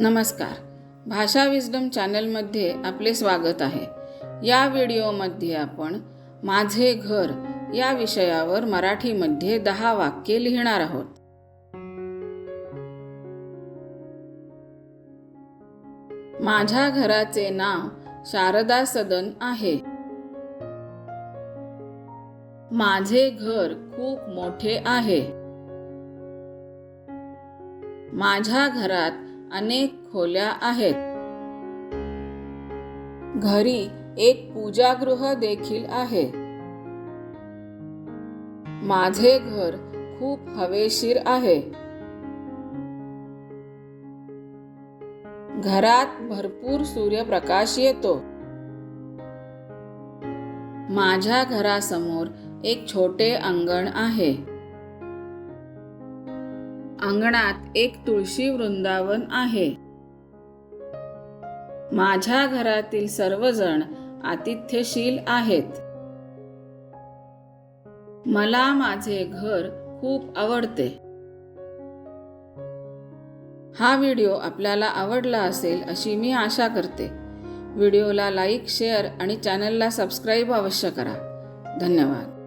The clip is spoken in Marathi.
नमस्कार. भाषा विजडम चॅनलमध्ये आपले स्वागत आहे. या व्हिडिओमध्ये आपण माझे घर या विषयावर मराठीमध्ये दहा वाक्ये लिहिणार आहोत. माझ्या घराचे नाव शारदा सदन आहे. माझे घर खूप मोठे आहे. माझ्या घरात अनेक खोल्या आहेत. घरी एक पूजागृह देखील आहे. माझे घर खूप हवेशीर आहे. घरात भरपूर सूर्यप्रकाश येतो. माझ्या घरासमोर एक छोटे अंगण आहे. अंगणात एक तुळशी वृंदावन आहे. माझ्या घरातील सर्वजण आतिथ्यशील आहेत. मला माझे घर खूप आवडते. हा व्हिडिओ आपल्याला आवडला असेल अशी मी आशा करते. व्हिडिओला लाईक शेअर आणि चॅनलला सबस्क्राईब अवश्य करा. धन्यवाद.